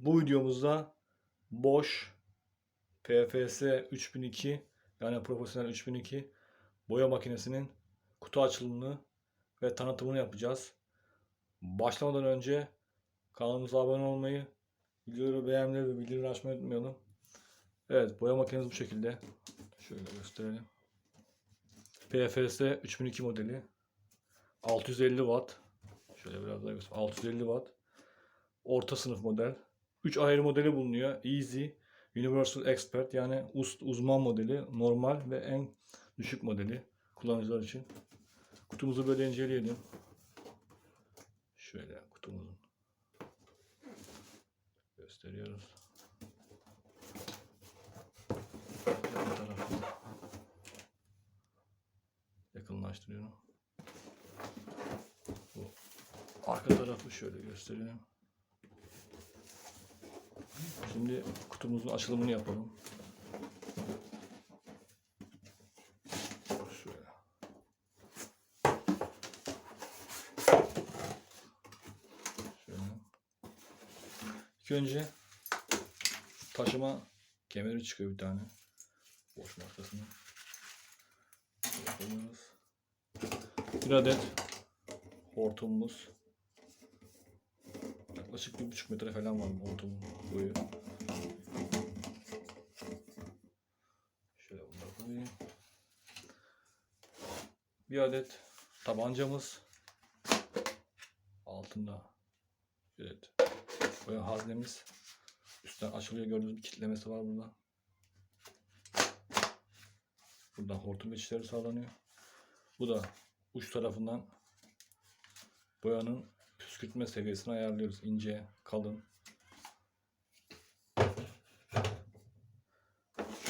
Bu videomuzda Bosch PFS 3002 yani profesyonel 3002 boya makinesinin kutu açılımını ve tanıtımını yapacağız. Başlamadan önce kanalımıza abone olmayı, videoları beğenmeyi ve bildirimleri açmayı unutmayalım. Evet boya makinemiz bu şekilde. Şöyle gösterelim. PFS 3002 modeli. 650 watt. Şöyle biraz daha göstereyim. 650 watt. Orta sınıf model. 3 ayrı modeli bulunuyor. Easy, Universal Expert yani ust, uzman modeli, normal ve en düşük modeli kullanıcılar için. Kutumuzu böyle inceleyelim. Şöyle kutumuzun gösteriyoruz. Yan tarafı yakınlaştırıyorum. Bu arka tarafı şöyle göstereyim. Şimdi kutumuzun açılımını yapalım. Şöyle. İlk önce taşıma kemeri çıkıyor bir tane. Boş markasını. Bir adet hortumumuz. Yaklaşık bir buçuk metre falan var bu hortumun boyu. Şöyle bunları koyayım. Bir adet tabancamız. Altında evet. Boya haznemiz. Üstten açılıyor gördüğünüz bir kitlemesi var burada. Buradan hortum geçişleri sağlanıyor. Bu da uç tarafından boyanın püskürtme seviyesini ayarlıyoruz. İnce, kalın.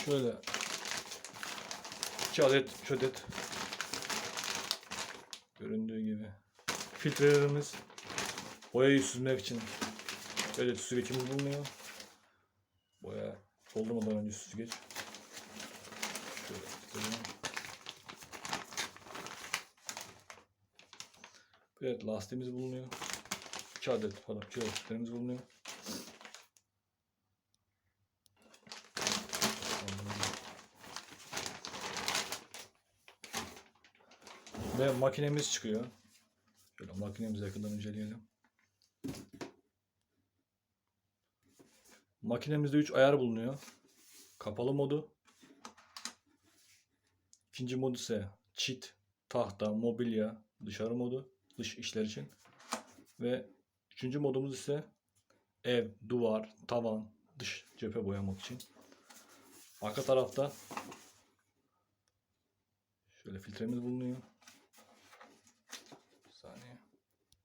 Şöyle 2 adet 3 adet göründüğü gibi filtrelerimiz boyayı süzmek için böyle süzgecimiz bulunuyor. Boya doldurmadan önce süzgeç. Şöyle göstereyim. Evet lastiğimiz bulunuyor. 2 adet pardon 2 adet filtremiz bulunuyor. Ve makinemiz çıkıyor. Şöyle makinemizi yakından inceleyelim. Makinemizde 3 ayar bulunuyor. Kapalı modu. İkinci mod ise çit, tahta, mobilya, dışarı modu dış işler için. Ve üçüncü modumuz ise ev, duvar, tavan, dış cephe boyamak için. Arka tarafta şöyle filtremiz bulunuyor. Bir saniye.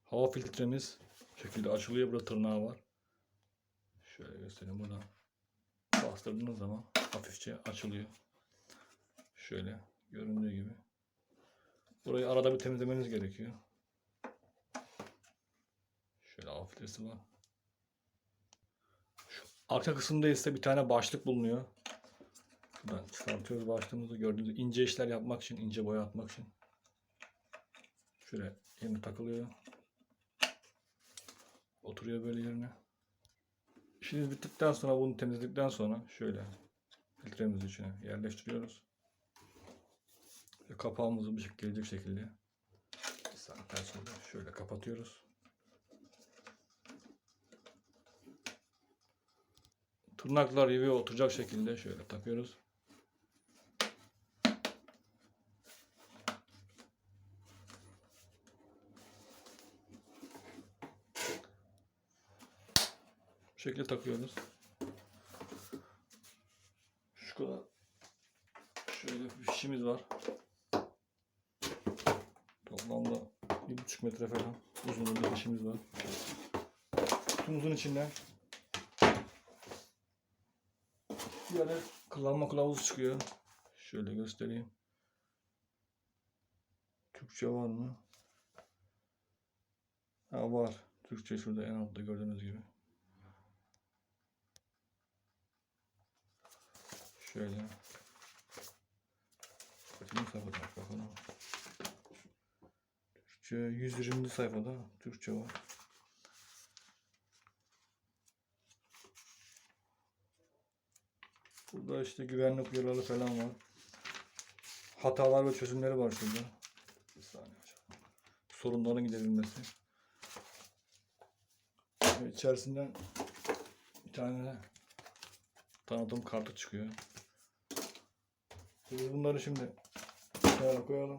Hava filtremiz şekilde açılıyor. Burada tırnağı var. Şöyle göstereyim buradan. Bastırdığınız zaman hafifçe açılıyor. Şöyle göründüğü gibi. Burayı arada bir temizlemeniz gerekiyor. Hava filtresi var. Şu arka kısımda ise bir tane başlık bulunuyor. Buradan çıkartıyoruz başlığımızı. Gördüğünüz gibi ince işler yapmak için, ince boya atmak için. Şöyle yerine takılıyor. Oturuyor böyle yerine. İşiniz bittikten sonra bunu temizledikten sonra şöyle filtremizi içine yerleştiriyoruz. Ve kapağımızı bu şekilde gelecek şekilde bir oldu. şöyle kapatıyoruz. Tırnaklar yuvaya oturacak şekilde şöyle takıyoruz. Bu şekilde takıyoruz. Şu kadar şöyle bir fişimiz var. Toplamda bir buçuk metre falan uzunluğunda fişimiz var. Kutumuzun içinden bir kullanma kılavuzu çıkıyor. Şöyle göstereyim. Türkçe var mı? Ha var. Türkçe şurada en altta gördüğünüz gibi. Şöyle. Kaçıncı sayfada bakalım. Türkçe 120. sayfada Türkçe var. Burada işte güvenlik uyarıları falan var. Hatalar ve çözümleri var şurada. Bir saniye hocam. Sorunların giderilmesi. Ve içerisinden bir tane tanıtım kartı çıkıyor. Biz bunları şimdi kenara koyalım.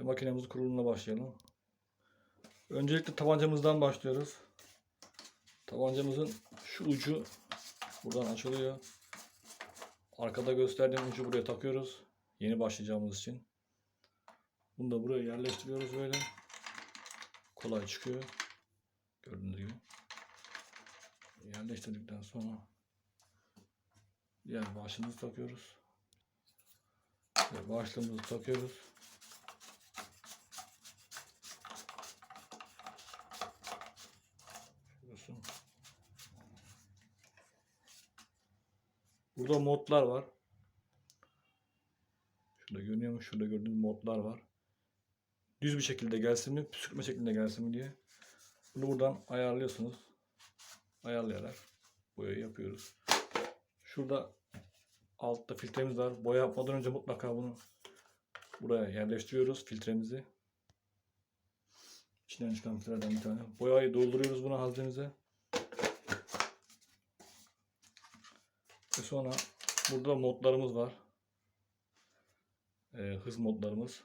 Ve makinemizin kurulumuna başlayalım. Öncelikle tabancamızdan başlıyoruz. Tabancamızın şu ucu buradan açılıyor. Arkada gösterdiğim ucu buraya takıyoruz. Yeni başlayacağımız için. Bunu da buraya yerleştiriyoruz böyle. Kolay çıkıyor. Gördüğünüz gibi. Yerleştirdikten sonra diğer başlığımızı takıyoruz. Ve başlığımızı takıyoruz. Burada modlar var. Şurada görünüyor mu? Şurada gördüğünüz modlar var. Düz bir şekilde gelsin mi, püskürtme şeklinde gelsin mi diye. Bunu buradan ayarlıyorsunuz. Ayarlayarak boyayı yapıyoruz. Şurada altta filtremiz var. Boya yapmadan önce mutlaka bunu buraya yerleştiriyoruz filtremizi. İçinden çıkan filtrelerden bir tane. Boyayı dolduruyoruz buna haznemize. Sonra burada modlarımız var. Ee, hız modlarımız.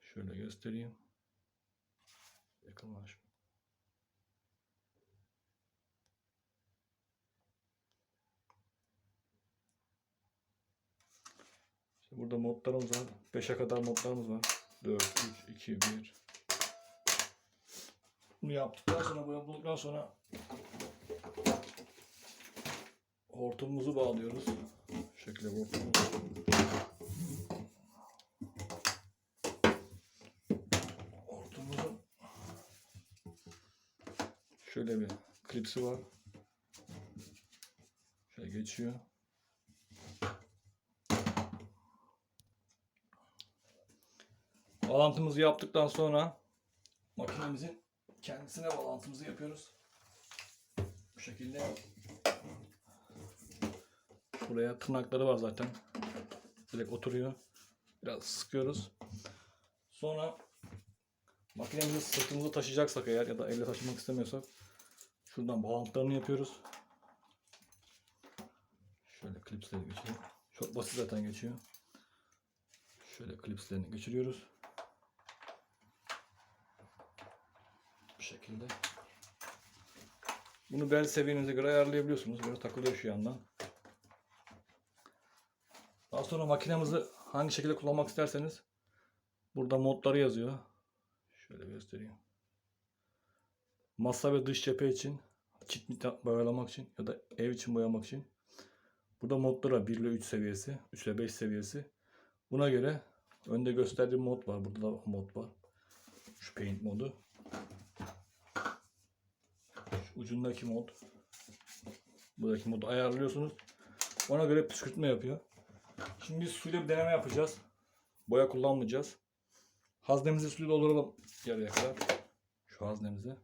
Şöyle göstereyim. Yakınlaş. İşte burada modlarımız var. 5'e kadar modlarımız var. 4, 3, 2, 1. Bunu yaptıktan sonra, boya bulduktan sonra hortumumuzu bağlıyoruz. Şu şekilde hortumumuzu. Hortumumuzun şöyle bir klipsi var. Şöyle geçiyor. Bağlantımızı yaptıktan sonra makinemizin kendisine bağlantımızı yapıyoruz. Bu şekilde. Buraya tırnakları var zaten. Direkt oturuyor. Biraz sıkıyoruz. Sonra makinemizi sırtımızı taşıyacaksak eğer ya da elle taşımak istemiyorsak şuradan bağlantılarını yapıyoruz. Şöyle klipsleri geçiyor. Çok basit zaten geçiyor. Şöyle klipslerini geçiriyoruz. Bu şekilde. Bunu bel seviyenize göre ayarlayabiliyorsunuz. Böyle takılıyor şu yandan. Sonra makinemizi hangi şekilde kullanmak isterseniz burada modları yazıyor. Şöyle göstereyim. Masa ve dış cephe için çit boyalamak için ya da ev için boyamak için burada modlar var. 1 ile 3 seviyesi, 3 ile 5 seviyesi. Buna göre önde gösterdiğim mod var. Burada da mod var. Şu paint modu. Şu ucundaki mod. Buradaki modu ayarlıyorsunuz. Ona göre püskürtme yapıyor. Şimdi biz suyla bir deneme yapacağız. Boya kullanmayacağız. Haznemizi suyla dolduralım yarıya kadar. Şu haznemizi.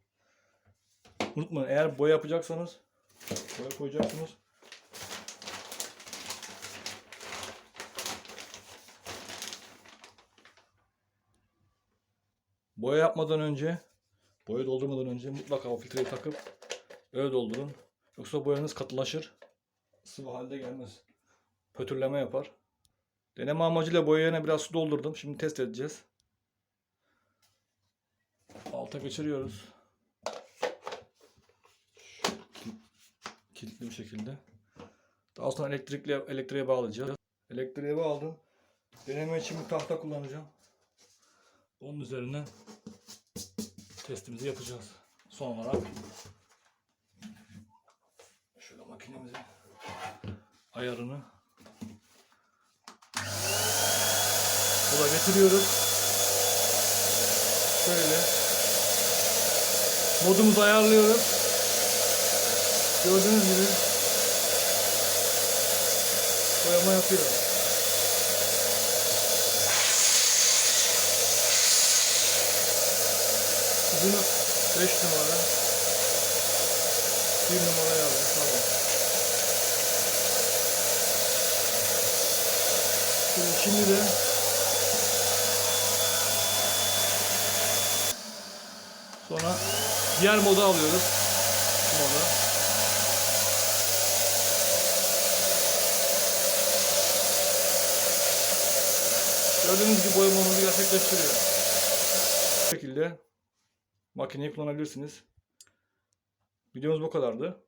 Unutmayın eğer boya yapacaksanız boya koyacaksınız. Boya yapmadan önce, boya doldurmadan önce mutlaka o filtreyi takıp öyle doldurun. Yoksa boyanız katılaşır. Sıvı halde gelmez. Pötürleme yapar. Deneme amacıyla boyayana biraz su doldurdum. Şimdi test edeceğiz. Alta geçiriyoruz. Kilitli bir şekilde. Daha sonra elektrikli elektriğe bağlayacağız. Elektriğe bağladım. Deneme için bir tahta kullanacağım. Onun üzerine testimizi yapacağız. Son olarak şöyle makinemizin ayarını Buna getiriyoruz. Şöyle. Modumuzu ayarlıyoruz. Gördüğünüz gibi boyama yapıyor. Ucunu 5 numara Bir numara yazmış abi. Şimdi, şimdi de sonra diğer moda alıyoruz. Şu moda. Gördüğünüz gibi boyamamızı gerçekleştiriyor. Bu şekilde makineyi kullanabilirsiniz. Videomuz bu kadardı.